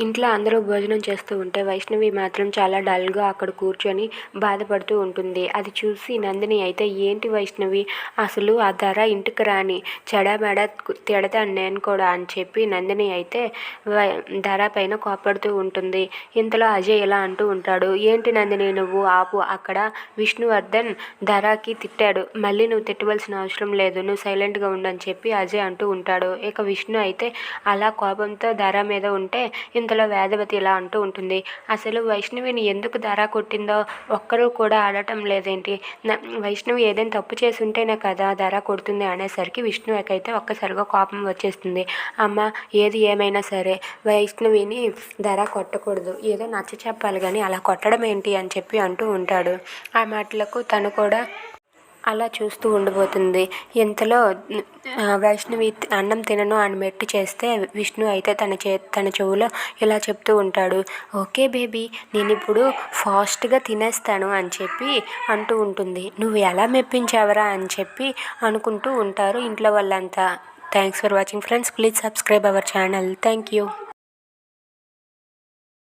ఇంట్లో అందరూ భోజనం చేస్తూ ఉంటే వైష్ణవి మాత్రం చాలా డల్గా అక్కడ కూర్చొని బాధపడుతూ ఉంటుంది. అది చూసి నందిని అయితే ఏంటి వైష్ణవి? అసలు ఆ ధర ఇంటికి రాని చెడమెడ తిడతాను నేను కూడా అని చెప్పి నందిని అయితే వై- ధర పైన కోపడుతూ ఉంటుంది. ఇంతలో అజయ్ ఇలా అంటూ ఉంటాడు ఏంటి నందిని నువ్వు ఆపు అక్కడ విష్ణువర్ధన్ ధరకి తిట్టాడు. మళ్ళీ నువ్వు తిట్టవలసిన అవసరం లేదు నువ్వు సైలెంట్గా ఉండని చెప్పి అజయ్ అంటూ ఉంటాడు. ఇక విష్ణు అయితే అలా కోపంతో ధర మీద ఉంటే ఇంతలో వేదవతి ఇలా అంటూ ఉంటుంది. అసలు వైష్ణవిని ఎందుకు ధర కొట్టిందో ఒక్కరూ కూడా ఆడటం లేదేంటి? న- వైష్ణవి ఏదైనా తప్పు చేసి ఉంటేనే కదా ధర కొడుతుంది అనేసరికి విష్ణువుకైతే ఒక్కసారిగా కోపం వచ్చేస్తుంది. అమ్మ ఏది ఏమైనా సరే వైష్ణవిని ధర కొట్టకూడదు. ఏదో నచ్చ చెప్పాలి కానీ అలా కొట్టడం ఏంటి అని చెప్పి అంటూ ఉంటాడు. ఆ మాటలకు తను కూడా అలా చూస్తూ ఉండిపోతుంది. ఇంతలో వైష్ణవి అన్నం తినను అని మెట్టు చేస్తే విష్ణు అయితే తన చే తన చెవులో ఇలా చెప్తూ ఉంటాడు. ఓకే బేబీ నేను ఇప్పుడు ఫాస్ట్గా తినేస్తాను అని చెప్పి అంటూ ఉంటుంది. నువ్వు ఎలా మెప్పించావరా అని చెప్పి అనుకుంటూ ఉంటారు ఇంట్లో వాళ్ళంతా. Thanks for watching friends please subscribe our channel thank you